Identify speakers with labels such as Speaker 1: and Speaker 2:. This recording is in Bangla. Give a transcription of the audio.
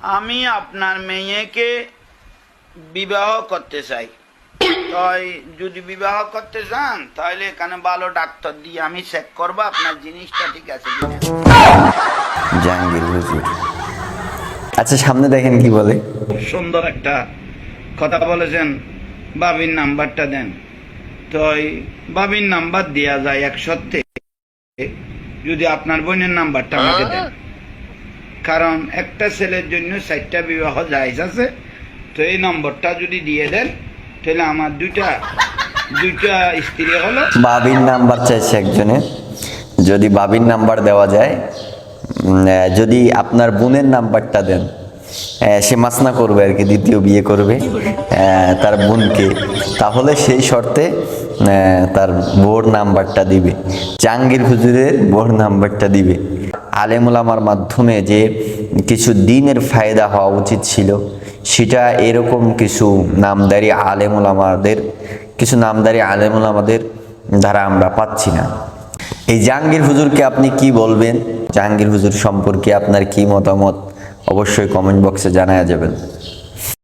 Speaker 1: আমি আপনার মেয়েকে বিবাহ করতে চাই। তাই যদি বিবাহ করতে চান তাহলে এখানে ভালো ডাক্তার দিয়ে আমি চেক করব আপনার জিনিসটা ঠিক আছে
Speaker 2: জাহাঙ্গীর হুজুর। আচ্ছা সামনে দেখেন কি বলে।
Speaker 1: সুন্দর একটা কথা বলেছেন বাবির নাম্বারটা দেন। তো বাবির নাম্বার দেওয়া যায় এক সত্যি যদি আপনার বোনের নাম্বারটা আমাকে দেন। কারণ একটা ছেলের জন্য চারটা বিবাহ জায়জ আছে। তো এই নম্বরটা যদি দিয়ে দেন, তাহলে আমার দুইটা দুইটা স্ত্রী হলো।
Speaker 2: বাবির নাম্বার চাইছে একজনে। যদি বাবির নাম্বার দেওয়া যায় যদি আপনার বোনের নাম্বারটা দেন সে মাসনা করবে আর কি, দ্বিতীয় বিয়ে করবে তার বোনকে। তাহলে সেই শর্তে তার বোর নাম্বারটা দিবে। জাহাঙ্গীর হুজুরের বোর নাম্বারটা দিবে। আলেমুল ওলামার মাধ্যমে যে কিছু দিনের ফায়দা হওয়া উচিত ছিল, সেটা এরকম কিছু নামদারি আলেম ওলামাদের কিছু নামদারি আলেম ওলামাদের দ্বারা আমরা পাচ্ছি না। এই জাহাঙ্গীর হুজুরকে আপনি কি বলবেন? জাহাঙ্গীর হুজুর সম্পর্কে আপনার কি মতামত? অবশ্যই কমেন্ট বক্সে জানায়া যাবেন।